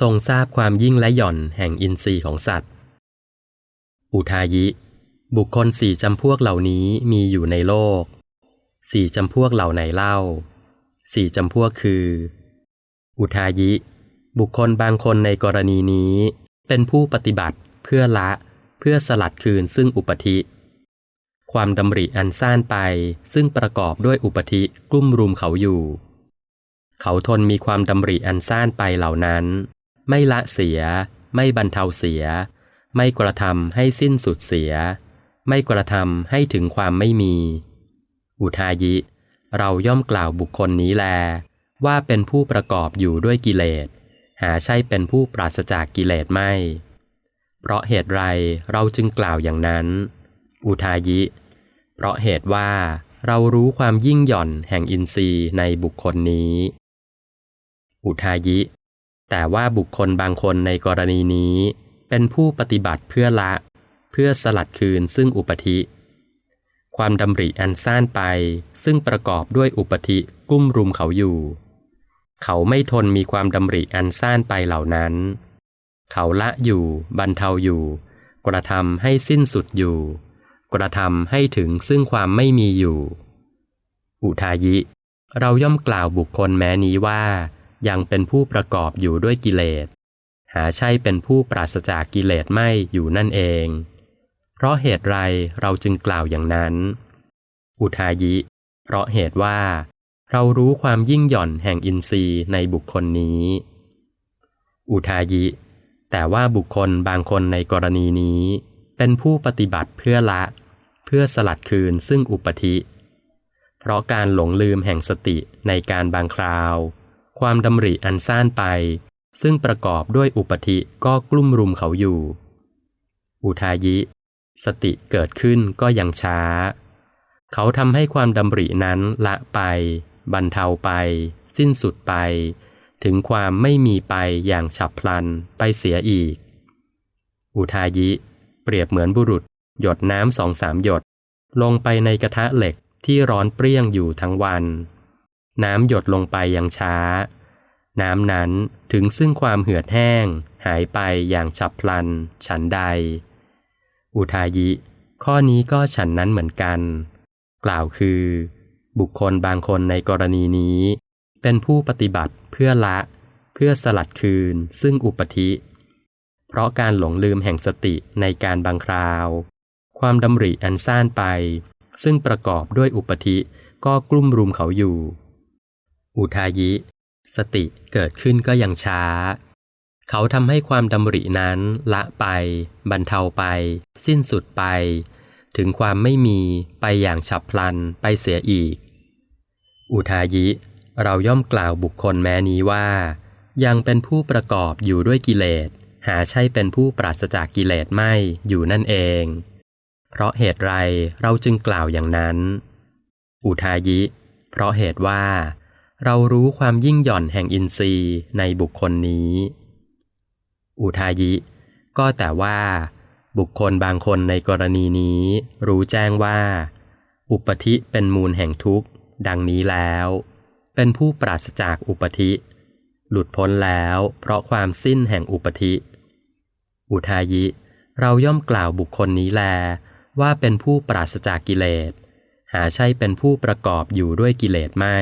ทรงทราบความยิ่งและหย่อนแห่งอินทรีย์ของสัตว์ อุทายิ บุคคลสี่จำพวกเหล่านี้มีอยู่ในโลก สี่จำพวกเหล่าไหนเล่า สี่จำพวกคือ อุทายิ บุคคลบางคนในกรณีนี้ เป็นผู้ปฏิบัติเพื่อละเพื่อสลัดคืนซึ่งอุปธิ ความดำริอันซ่านไปซึ่งประกอบด้วยอุปธิกลุ่มรุมเขาอยู่ เขาทนมีความดำริอันซ่านไปเหล่านั้น ไม่ละเสีย ไม่บรรเทาเสีย ไม่กระทำให้สิ้นสุดเสีย ไม่กระทำให้ถึงความไม่มี อุทายิ เราย่อมกล่าวบุคคลนี้แล ว่าเป็นผู้ประกอบอยู่ด้วยกิเลส หาใช่เป็นผู้ปราศจากกิเลสไม่ เพราะเหตุไรเราจึงกล่าวอย่างนั้น อุทายิ เพราะเหตุว่าเรารู้ความยิ่งหย่อนแห่งอินทรีย์ในบุคคลนี้ อุทายิ แต่ว่าบุคคลบางคนในกรณีนี้ เป็นผู้ปฏิบัติเพื่อละ เพื่อสลัดคืนซึ่งอุปธิ ความดำริอันซ่านไป ซึ่งประกอบด้วยอุปธิกุ้มรุมเขาอยู่ เขาไม่ทนมีความดำริอันซ่านไปเหล่านั้น เขาละอยู่บรรเทาอยู่ กระทำให้สิ้นสุดอยู่ กระทำให้ถึงซึ่งความไม่มีอยู่ อุทายิ เราย่อมกล่าวบุคคลแม้นี้ว่า ยังเป็นผู้ประกอบอยู่ด้วยกิเลส หาใช่เป็นผู้ปราศจากกิเลสไม่อยู่นั่นเอง เพราะเหตุไรเราจึงกล่าวอย่างนั้น อุทายิ เพราะเหตุว่า เรารู้ความยิ่งหย่อนแห่งอินทรีย์ในบุคคลนี้ อุทายิ แต่ว่าบุคคลบางคนในกรณีนี้ เป็นผู้ปฏิบัติเพื่อละ เพื่อสลัดคืนซึ่งอุปธิ เพราะการหลงลืมแห่งสติในการบางคราว ความดำริอันซ่านไป ซึ่งประกอบด้วยอุปธิก็กลุ่มรุมเขาอยู่ อุทายิ สติเกิดขึ้นก็ยังช้า เขาทำให้ความดำรินั้นละไปบรรเทาไป สิ้นสุดไป ถึงความไม่มีไปอย่างฉับพลันไปเสียอีก อุทายิ เปรียบเหมือนบุรุษ หยดน้ำสองสามหยด ลงไปในกระทะเหล็กที่ร้อนเปรี้ยงอยู่ทั้งวัน น้ำหยดลงไปอย่างช้า น้ำนั้นถึงซึ่งความเหือดแห้ง หายไปอย่างฉับพลัน ฉันใด อุทายิ ข้อนี้ก็ฉันนั้นเหมือนกัน กล่าวคือ บุคคลบางคนในกรณีนี้ เป็นผู้ปฏิบัติเพื่อละ เพื่อสลัดคืนซึ่งอุปธิ เพราะการหลงลืมแห่งสติในการบางคราว ความดำริอันซ่านไป ซึ่งประกอบด้วยอุปธิก็กลุ่มรุมเขาอยู่ อุทายิ สติเกิดขึ้นก็ยังช้า เขาทำให้ความดำรินั้นละไป บรรเทาไป สิ้นสุดไป ถึงความไม่มีไปอย่างฉับพลันไปเสียอีก อุทายิ เราย่อมกล่าวบุคคลแม้นี้ว่า ยังเป็นผู้ประกอบอยู่ด้วยกิเลส หาใช่เป็นผู้ปราศจากกิเลสไม่อยู่นั่นเอง เพราะเหตุไรเราจึงกล่าวอย่างนั้น อุทายิ เพราะเหตุว่า เรารู้ความยิ่งหย่อนแห่งอินทรีย์ในบุคคลนี้ อุทายิ ก็แต่ว่า บุคคลบางคนในกรณีนี้ รู้แจ้งว่า อุปธิเป็นมูลแห่งทุกข์ ดังนี้แล้ว เป็นผู้ปราศจากอุปธิ หลุดพ้นแล้วเพราะความสิ้นแห่งอุปธิ อุทายิ เราย่อมกล่าวบุคคลนี้แล ว่าเป็นผู้ปราศจากกิเลสหาใช่เป็นผู้ประกอบอยู่ด้วยกิเลสไม่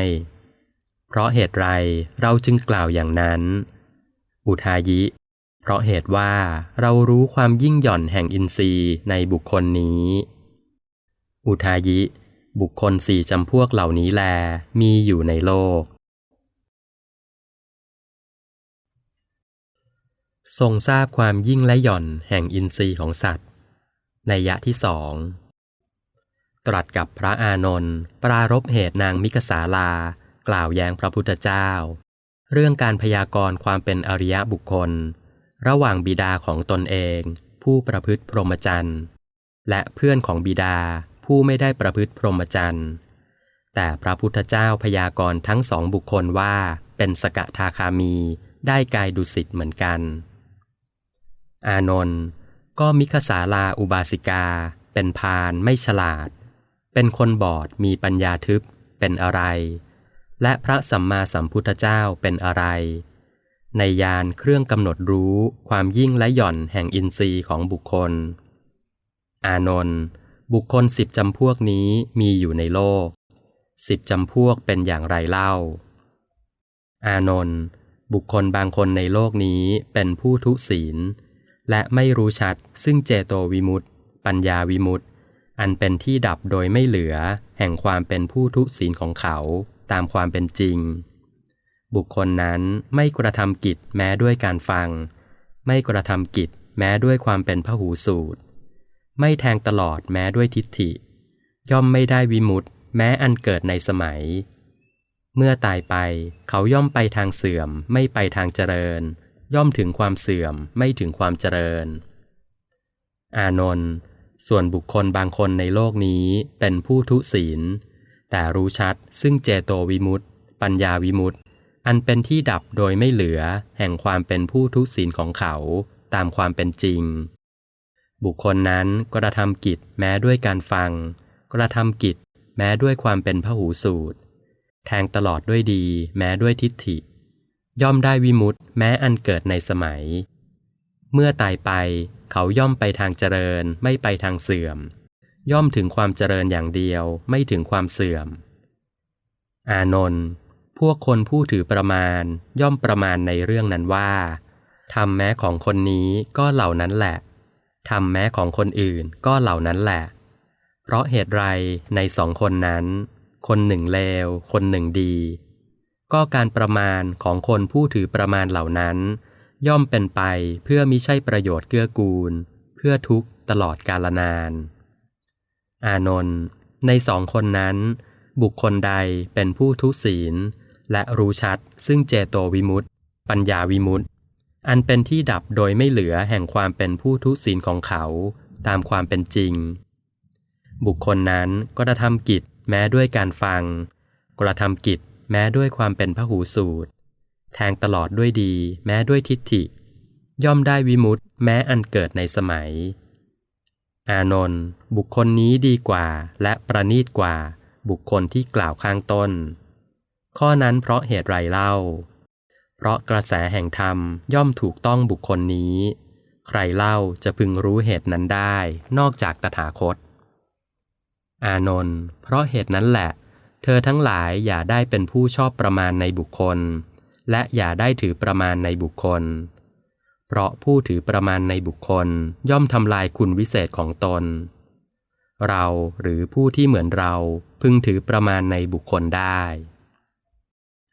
เพราะเหตุไรเราจึงกล่าวอย่างนั้น อุทายิ เพราะเหตุว่าเรารู้ความยิ่งหย่อนแห่งอินทรีย์ในบุคคลนี้ อุทายิ บุคคลสี่จำพวกเหล่านี้แลมีอยู่ในโลก ทรงทราบความยิ่งและหย่อนแห่งอินทรีย์ของสัตว์ ในยะที่สองตรัสกับพระอานนท์ปรารบเหตุนางมิกสาลา กล่าวแย้งพระพุทธเจ้า เรื่องการพยากรณ์ความเป็นอริยบุคคล ระหว่างบิดาของตนเอง ผู้ประพฤติพรหมจรรย์และเพื่อนของบิดาผู้ไม่ได้ประพฤติพรหมจรรย์แต่พระพุทธเจ้าพยากรณ์ทั้งสองบุคคลว่าเป็นสกทาคามีได้กายดุสิตเหมือนกัน อานนท์ก็มิคสาลาอุบาสิกา เป็นพานไม่ฉลาด เป็นคนบอดมีปัญญาทึบเป็นอะไร และพระสัมมาสัมพุทธเจ้าเป็นอะไร ในยานเครื่องกำหนดรู้ความยิ่งและหย่อนแห่งอินทรีย์ของบุคคล อานนท์บุคคลสิบจำพวกนี้มีอยู่ในโลกสิบจำพวกเป็นอย่างไรเล่า อานนท์บุคคลบางคนในโลกนี้เป็นผู้ทุศีล และไม่รู้ชัดซึ่งเจโตวิมุตติปัญญาวิมุตติอันเป็นที่ดับโดยไม่เหลือแห่งความเป็นผู้ทุศีลของเขา ตามความเป็นจริง บุคคลนั้นไม่กระทำกิจแม้ด้วยการฟัง ไม่กระทำกิจแม้ด้วยความเป็นพหูสูตร ไม่แทงตลอดแม้ด้วยทิฏฐิ ย่อมไม่ได้วิมุตติแม้อันเกิดในสมัย เมื่อตายไปเขาย่อมไปทางเสื่อมไม่ไปทางเจริญ ย่อมถึงความเสื่อมไม่ถึงความเจริญ อานนท์ส่วนบุคคลบางคนในโลกนี้เป็นผู้ทุศีล แต่รู้ชัดซึ่งเจโตวิมุตติ ปัญญาวิมุตติ อันเป็นที่ดับโดยไม่เหลือ แห่งความเป็นผู้ทุศีลของเขาตามความเป็นจริง บุคคลนั้นกระทำกิจแม้ด้วยการฟัง กระทำกิจแม้ด้วยความเป็นพหูสูตร แทงตลอดด้วยดีแม้ด้วยทิฏฐิ ย่อมได้วิมุตติแม้อันเกิดในสมัย เมื่อตายไปเขาย่อมไปทางเจริญไม่ไปทางเสื่อม ย่อมถึงความเจริญอย่างเดียวไม่ถึงความเสื่อม อานนท์พวกคนผู้ถือประมาณย่อมประมาณในเรื่องนั้นว่าทำแม้ของคนนี้ก็เหล่านั้นแหละทำแม้ของคนอื่นก็เหล่านั้นแหละ เพราะเหตุไรในสองคนนั้น คนหนึ่งเลว คนหนึ่งดี ก็การประมาณของคนผู้ถือประมาณเหล่านั้น ย่อมเป็นไปเพื่อมิใช่ประโยชน์เกื้อกูล เพื่อทุกตลอดกาลนาน อานนท์ในสองคนนั้น บุคคลใดเป็นผู้ทุศีล และรู้ชัดซึ่งเจโตวิมุตติปัญญาวิมุตติอันเป็นที่ดับโดยไม่เหลือแห่งความเป็นผู้ทุศีลของเขา ตามความเป็นจริง บุคคลนั้นก็กระทำกิจแม้ด้วยการฟัง กระทำกิจแม้ด้วยความเป็นพหูสูตร แทงตลอดด้วยดี แม้ด้วยทิฏฐิ ย่อมได้วิมุตติแม้อันเกิดในสมัย อานนท์บุคคลนี้ดีกว่าและประณีตกว่า บุคคลที่กล่าวข้างต้น ข้อนั้นเพราะเหตุไรเล่า เพราะกระแสแห่งธรรมย่อมถูกต้องบุคคลนี้ ใครเล่าจะพึงรู้เหตุนั้นได้ นอกจากตถาคต อานนท์เพราะเหตุนั้นแหละ เธอทั้งหลายอย่าได้เป็นผู้ชอบประมาณในบุคคล และอย่าได้ถือประมาณในบุคคล เพราะผู้ถือประมาณในบุคคลย่อมทำลายคุณวิเศษของตน เราหรือผู้ที่เหมือนเราพึงถือประมาณในบุคคลได้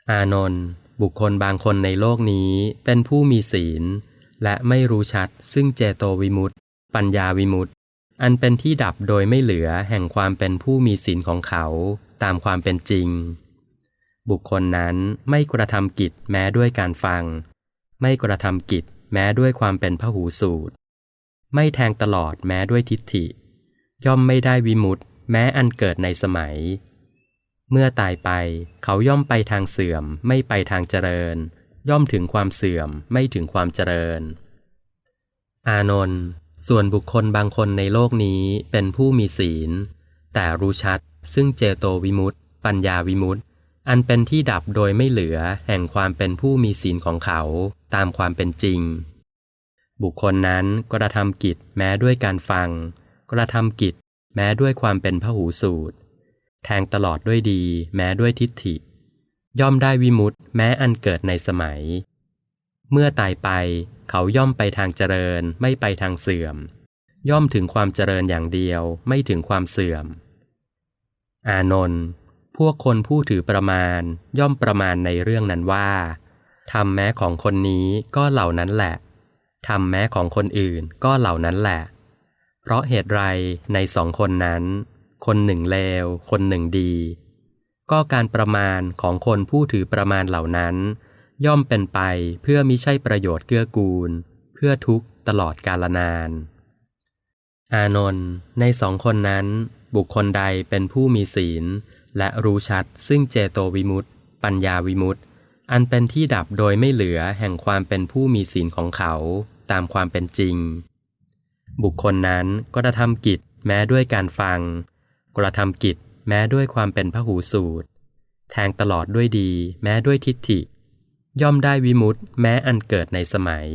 อานนท์บุคคลบางคนในโลกนี้เป็นผู้มีศีล และไม่รู้ชัดซึ่งเจโตวิมุตติ ปัญญาวิมุตติ อันเป็นที่ดับโดยไม่เหลือแห่งความเป็นผู้มีศีลของเขาตามความเป็นจริง บุคคลนั้นไม่กระทำกิจแม้ด้วยการฟัง ไม่กระทำกิจ แม้ด้วยความเป็นพหูสูตร ไม่แทงตลอดแม้ด้วยทิฏฐิ ย่อมไม่ได้วิมุตติแม้อันเกิดในสมัย เมื่อตายไปเขาย่อมไปทางเสื่อมไม่ไปทางเจริญ ย่อมถึงความเสื่อมไม่ถึงความเจริญ อานนท์ส่วนบุคคลบางคนในโลกนี้เป็นผู้มีศีล แต่รู้ชัดซึ่งเจโตวิมุตติปัญญาวิมุตติ อันเป็นที่ดับโดยไม่เหลือแห่งความเป็นผู้มีศีลของเขาตามความเป็นจริง บุคคลนั้นกระทำกิจแม้ด้วยการฟัง กระทำกิจแม้ด้วยความเป็นพหูสูตร แทงตลอดด้วยดีแม้ด้วยทิฏฐิ ย่อมได้วิมุตติแม้อันเกิดในสมัย เมื่อตายไปเขาย่อมไปทางเจริญไม่ไปทางเสื่อม ย่อมถึงความเจริญอย่างเดียวไม่ถึงความเสื่อม อานนท์ พวกคนผู้ถือประมาณย่อมประมาณในเรื่องนั้นว่าทำแม้ของคนนี้ก็เหล่านั้นแหละทำแม้ของคนอื่นก็เหล่านั้นแหละ เพราะเหตุไรในสองคนนั้น คนหนึ่งเลว คนหนึ่งดี ก็การประมาณของคนผู้ถือประมาณเหล่านั้น ย่อมเป็นไปเพื่อมิใช่ประโยชน์เกื้อกูล เพื่อทุกตลอดกาลนาน อานนท์ในสองคนนั้น บุคคลใดเป็นผู้มีศีล และรู้ชัดซึ่งเจโตวิมุตติ ปัญญาวิมุตติ อันเป็นที่ดับโดยไม่เหลือแห่งความเป็นผู้มีศีลของเขาตามความเป็นจริง บุคคลนั้นก็กระทำกิจแม้ด้วยการฟัง กระทำกิจแม้ด้วยความเป็นพหูสูตร แทงตลอดด้วยดีแม้ด้วยทิฏฐิ ย่อมได้วิมุตต์แม้อันเกิดในสมัย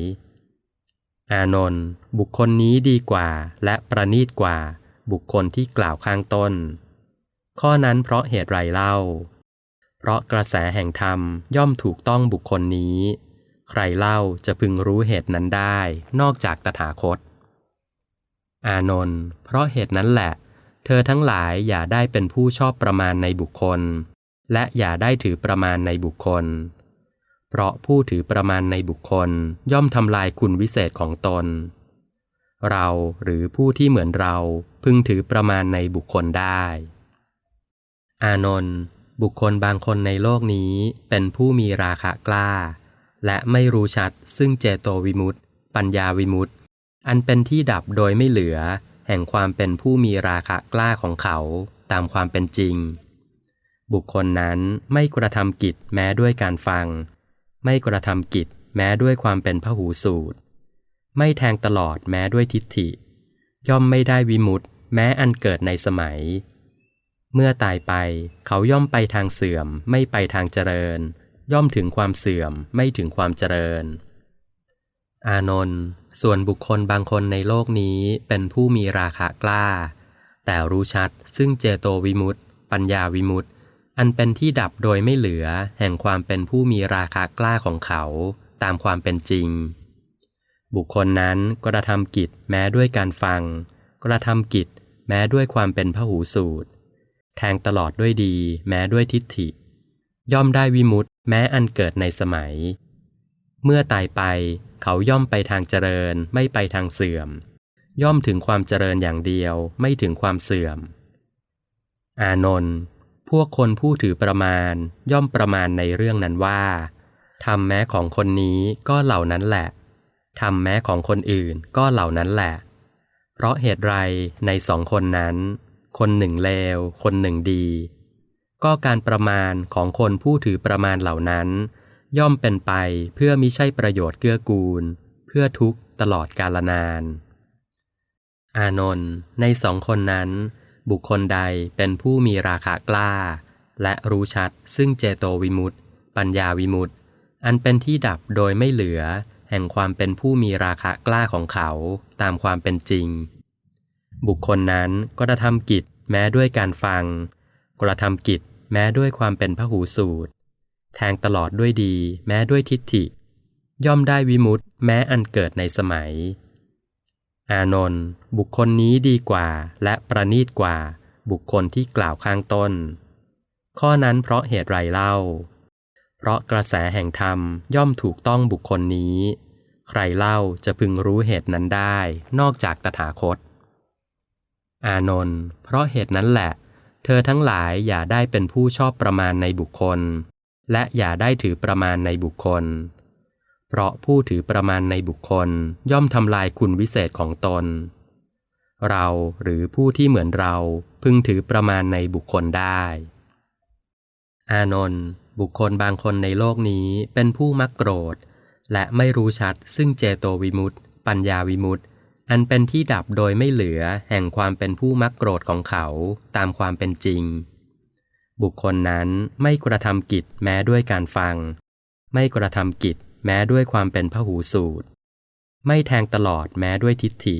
อานนท์บุคคลนี้ดีกว่าและประณีตกว่า บุคคลที่กล่าวข้างต้น ข้อนั้นเพราะเหตุไรเล่า เพราะกระแสแห่งธรรมย่อมถูกต้องบุคคลนี้ ใครเล่าจะพึงรู้เหตุนั้นได้ นอกจากตถาคต อานนท์เพราะเหตุนั้นแหละ เธอทั้งหลายอย่าได้เป็นผู้ชอบประมาณในบุคคล และอย่าได้ถือประมาณในบุคคล เพราะผู้ถือประมาณในบุคคลย่อมทำลายคุณวิเศษของตนเราหรือผู้ที่เหมือนเราพึงถือประมาณในบุคคลได้ อานนท์บุคคลบางคนในโลกนี้เป็นผู้มีราคะกล้า และไม่รู้ชัดซึ่งเจโตวิมุตติปัญญาวิมุตติอันเป็นที่ดับโดยไม่เหลือ แห่งความเป็นผู้มีราคะกล้าของเขาตามความเป็นจริง บุคคลนั้นไม่กระทำกิจแม้ด้วยการฟัง ไม่กระทำกิจแม้ด้วยความเป็นพหูสูตร ไม่แทงตลอดแม้ด้วยทิฏฐิ ย่อมไม่ได้วิมุตต์แม้อันเกิดในสมัย เมื่อตายไปเขาย่อมไปทางเสื่อมไม่ไปทางเจริญ ย่อมถึงความเสื่อมไม่ถึงความเจริญ อานนท์ส่วนบุคคลบางคนในโลกนี้เป็นผู้มีราคะกล้า แต่รู้ชัดซึ่งเจโตวิมุตต์ปัญญาวิมุตต์อันเป็นที่ดับโดยไม่เหลือแห่งความเป็นผู้มีราคะกล้าของเขา ตามความเป็นจริง บุคคลนั้นกระทำกิจแม้ด้วยการฟัง กระทำกิจแม้ด้วยความเป็นพหูสูตร แทงตลอดด้วยดีแม้ด้วยทิฏฐิ ย่อมได้วิมุตต์แม้อันเกิดในสมัย เมื่อตายไปเขาย่อมไปทางเจริญไม่ไปทางเสื่อม ย่อมถึงความเจริญอย่างเดียวไม่ถึงความเสื่อม อานนท์พวกคนผู้ถือประมาณย่อมประมาณในเรื่องนั้นว่าทำแม้ของคนนี้ก็เหล่านั้นแหละทำแม้ของคนอื่นก็เหล่านั้นแหละ เพราะเหตุไรในสองคนนั้น คนหนึ่งเลวคนหนึ่งดี ก็การประมาณของคนผู้ถือประมาณเหล่านั้น ย่อมเป็นไปเพื่อมิใช่ประโยชน์เกื้อกูล เพื่อทุกข์ตลอดกาลนาน อานนท์ในสองคนนั้น บุคคลใดเป็นผู้มีราคะกล้า และรู้ชัดซึ่งเจโตวิมุตต์ปัญญาวิมุตต์อันเป็นที่ดับโดยไม่เหลือ แห่งความเป็นผู้มีราคะกล้าของเขาตามความเป็นจริง บุคคลนั้นก็กระทำกิจแม้ด้วยการฟังกระทำกิจแม้ด้วยความเป็นพหูสูตร แทงตลอดด้วยดี แม้ด้วยทิฏฐิ ย่อมได้วิมุตต์แม้อันเกิดในสมัย อานนท์บุคคลนี้ดีกว่าและประณีตกว่า บุคคลที่กล่าวข้างต้น ข้อนั้นเพราะเหตุไรเล่า เพราะกระแสแห่งธรรมย่อมถูกต้องบุคคลนี้ ใครเล่าจะพึงรู้เหตุนั้นได้ นอกจากตถาคต อานนท์เพราะเหตุนั้นแหละ เธอทั้งหลายอย่าได้เป็นผู้ชอบประมาณในบุคคล และอย่าได้ถือประมาณในบุคคล เพราะผู้ถือประมาณในบุคคลย่อมทำลายคุณวิเศษของตน เราหรือผู้ที่เหมือนเราพึงถือประมาณในบุคคลได้ อานนท์บุคคลบางคนในโลกนี้เป็นผู้มักโกรธ และไม่รู้ชัดซึ่งเจโตวิมุตต์ปัญญาวิมุตต์ อันเป็นที่ดับโดยไม่เหลือแห่งความเป็นผู้มักโกรธของเขาตามความเป็นจริง บุคคลนั้นไม่กระทำกิจแม้ด้วยการฟัง ไม่กระทำกิจแม้ด้วยความเป็นพหูสูตร ไม่แทงตลอดแม้ด้วยทิฏฐิ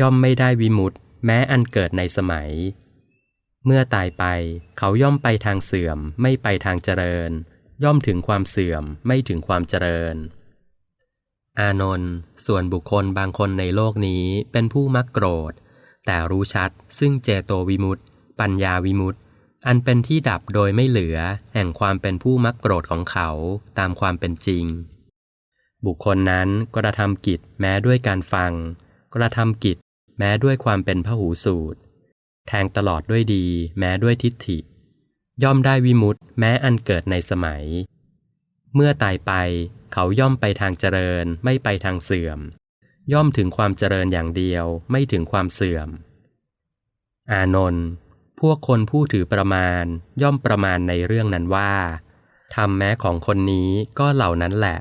ย่อมไม่ได้วิมุตต์แม้อันเกิดในสมัย เมื่อตายไปเขาย่อมไปทางเสื่อม ไม่ไปทางเจริญ ย่อมถึงความเสื่อมไม่ถึงความเจริญ อานนท์ส่วนบุคคลบางคนในโลกนี้เป็นผู้มักโกรธ แต่รู้ชัดซึ่งเจโตวิมุตต์ปัญญาวิมุตต์อันเป็นที่ดับโดยไม่เหลือ แห่งความเป็นผู้มักโกรธของเขาตามความเป็นจริง บุคคลนั้นกระทำกิจแม้ด้วยการฟัง กระทำกิจแม้ด้วยความเป็นพหูสูตร แทงตลอดด้วยดีแม้ด้วยทิฏฐิ ย่อมได้วิมุตต์แม้อันเกิดในสมัย เมื่อตายไปเขาย่อมไปทางเจริญไม่ไปทางเสื่อม ย่อมถึงความเจริญอย่างเดียวไม่ถึงความเสื่อม อานนท์พวกคนผู้ถือประมาณย่อมประมาณในเรื่องนั้นว่าทำแม้ของคนนี้ก็เหล่านั้นแหละ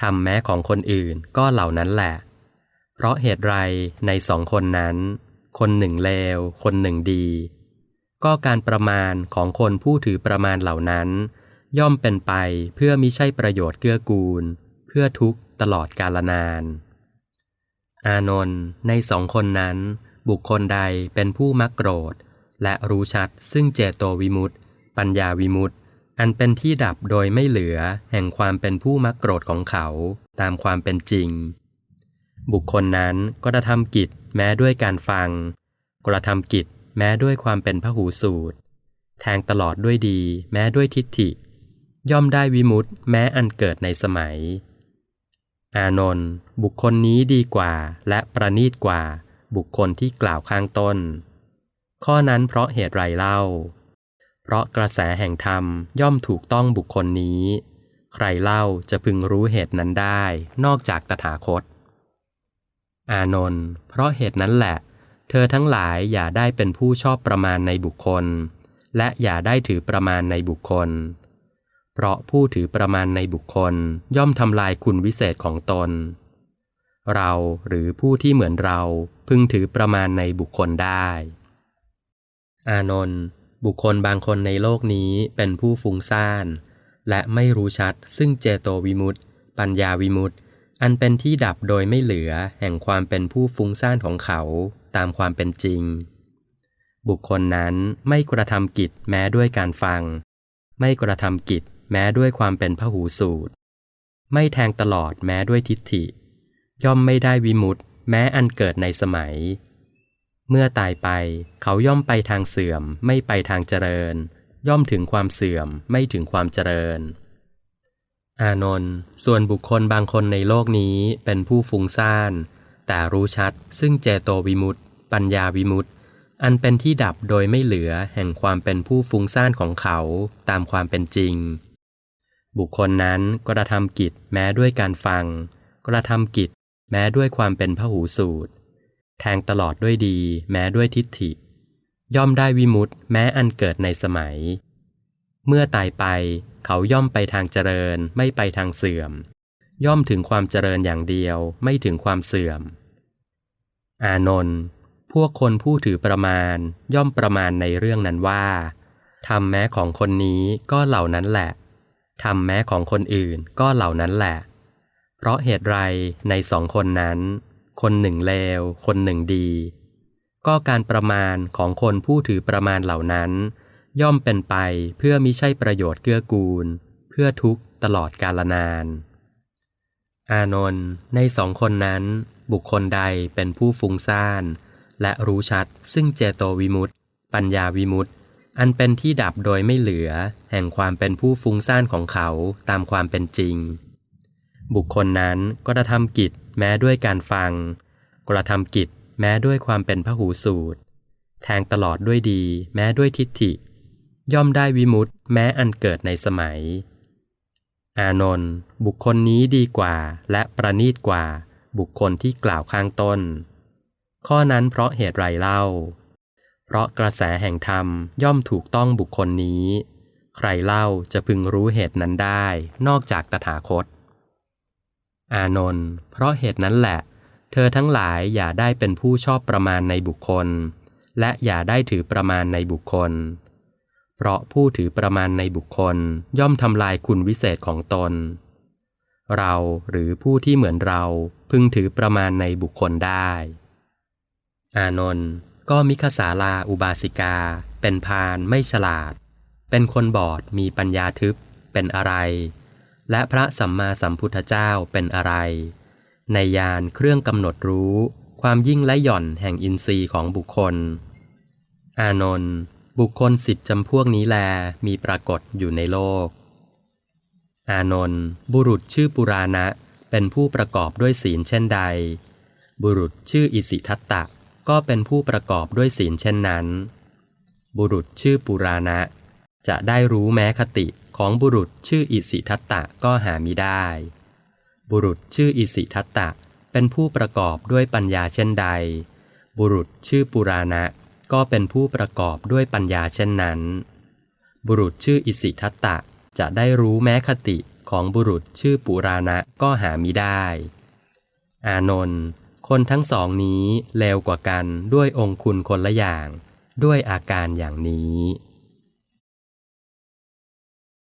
ทำแม้ของคนอื่นก็เหล่านั้นแหละ เพราะเหตุไรในสองคนนั้น คนหนึ่งเลว คนหนึ่งดี ก็การประมาณของคนผู้ถือประมาณเหล่านั้น ย่อมเป็นไปเพื่อมิใช่ประโยชน์เกื้อกูล เพื่อทุกตลอดกาลนาน อานนท์ในสองคนนั้น บุคคลใดเป็นผู้มักโกรธ และรู้ชัดซึ่งเจโตวิมุตติ ปัญญาวิมุตติ อันเป็นที่ดับโดยไม่เหลือแห่งความเป็นผู้มักโกรธของเขาตามความเป็นจริง บุคคลนั้นก็กระทำกิจแม้ด้วยการฟังกระทำกิจแม้ด้วยความเป็นพหูสูตร แทงตลอดด้วยดี แม้ด้วยทิฏฐิ ย่อมได้วิมุตต์แม้อันเกิดในสมัย อานนท์บุคคลนี้ดีกว่าและประณีตกว่าบุคคลที่กล่าวข้างต้น ข้อนั้นเพราะเหตุไรเล่า เพราะกระแสแห่งธรรมย่อมถูกต้องบุคคลนี้ ใครเล่าจะพึงรู้เหตุนั้นได้นอกจากตถาคต อานนท์เพราะเหตุนั้นแหละ เธอทั้งหลายอย่าได้เป็นผู้ชอบประมาณในบุคคล และอย่าได้ถือประมาณในบุคคล เพราะผู้ถือประมาณในบุคคลย่อมทำลายคุณวิเศษของตน เราหรือผู้ที่เหมือนเราพึงถือประมาณในบุคคลได้ อานนท์บุคคลบางคนในโลกนี้เป็นผู้ฟุ้งซ่าน และไม่รู้ชัดซึ่งเจโตวิมุตติ ปัญญาวิมุตติ อันเป็นที่ดับโดยไม่เหลือแห่งความเป็นผู้ฟุ้งซ่านของเขาตามความเป็นจริง บุคคลนั้นไม่กระทำกิจแม้ด้วยการฟัง ไม่กระทำกิจ แม้ด้วยความเป็นพหูสูตร ไม่แทงตลอดแม้ด้วยทิฏฐิ ย่อมไม่ได้วิมุตต์แม้อันเกิดในสมัย เมื่อตายไปเขาย่อมไปทางเสื่อม ไม่ไปทางเจริญ ย่อมถึงความเสื่อมไม่ถึงความเจริญ อานนท์ส่วนบุคคลบางคนในโลกนี้เป็นผู้ฟุ้งซ่าน แต่รู้ชัด ซึ่งเจโตวิมุตต์ปัญญาวิมุตต์อันเป็นที่ดับโดยไม่เหลือแห่งความเป็นผู้ฟุ้งซ่านของเขาตามความเป็นจริง บุคคลนั้นกระทำกิจแม้ด้วยการฟัง กระทำกิจแม้ด้วยความเป็นพหูสูตร แทงตลอดด้วยดีแม้ด้วยทิฏฐิ ย่อมได้วิมุตต์แม้อันเกิดในสมัย เมื่อตายไปเขาย่อมไปทางเจริญไม่ไปทางเสื่อม ย่อมถึงความเจริญอย่างเดียวไม่ถึงความเสื่อม อานนท์พวกคนผู้ถือประมาณย่อมประมาณในเรื่องนั้นว่าทำแม้ของคนนี้ก็เหล่านั้นแหละ ทำแม้ของคนอื่นก็เหล่านั้นแหละ เพราะเหตุไรในสองคนนั้น คนหนึ่งเลว คนหนึ่งดี ก็การประมาณของคนผู้ถือประมาณเหล่านั้น ย่อมเป็นไปเพื่อมิใช่ประโยชน์เกื้อกูล เพื่อทุกข์ตลอดกาลนาน อานนท์ในสองคนนั้น บุคคลใดเป็นผู้ฟุ้งซ่าน และรู้ชัดซึ่งเจโตวิมุตติปัญญาวิมุตติ อันเป็นที่ดับโดยไม่เหลือ แห่งความเป็นผู้ฟุ้งซ่านของเขาตามความเป็นจริง บุคคลนั้นก็กระทำกิจแม้ด้วยการฟังกระทำกิจแม้ด้วยความเป็นพหูสูตร แทงตลอดด้วยดี แม้ด้วยทิฏฐิ ย่อมได้วิมุตต์แม้อันเกิดในสมัย อานนท์บุคคลนี้ดีกว่าและประณีตกว่าบุคคลที่กล่าวข้างต้น ข้อนั้นเพราะเหตุไรเล่า เพราะกระแสแห่งธรรมย่อมถูกต้องบุคคลนี้ ใครเล่าจะพึงรู้เหตุนั้นได้ นอกจากตถาคต อานนท์เพราะเหตุนั้นแหละ เธอทั้งหลายอย่าได้เป็นผู้ชอบประมาณในบุคคล และอย่าได้ถือประมาณในบุคคล เพราะผู้ถือประมาณในบุคคลย่อมทำลายคุณวิเศษของตน เราหรือผู้ที่เหมือนเราพึงถือประมาณในบุคคลได้ อานนท์ ก็มิคสาลาอุบาสิกา เป็นพานไม่ฉลาด เป็นคนบอดมีปัญญาทึบเป็นอะไร และพระสัมมาสัมพุทธเจ้าเป็นอะไร ในยานเครื่องกำหนดรู้ ความยิ่งและหย่อนแห่งอินทรีย์ของบุคคล อานนท์บุคคลสิบจำพวกนี้แลมีปรากฏอยู่ในโลก อานนท์บุรุษชื่อปุราณะเป็นผู้ประกอบด้วยศีลเช่นใด บุรุษชื่ออิสิทัตตะ ก็เป็นผู้ประกอบด้วยศีลเช่นนั้น บุรุษชื่อปุราณะ จะได้รู้แม้คติของบุรุษชื่ออิสิทัตตะก็หามิได้ บุรุษชื่ออิสิทัตตะ เป็นผู้ประกอบด้วยปัญญาเช่นใด บุรุษชื่อปุราณะก็เป็นผู้ประกอบด้วยปัญญาเช่นนั้น บุรุษชื่ออิสิทัตตะจะได้รู้แม้คติของบุรุษชื่อปุราณะก็หามิได้ อานนท์ คนทั้งสองนี้เลวกว่ากันด้วยองคุณคนละอย่าง ด้วยอาการอย่างนี้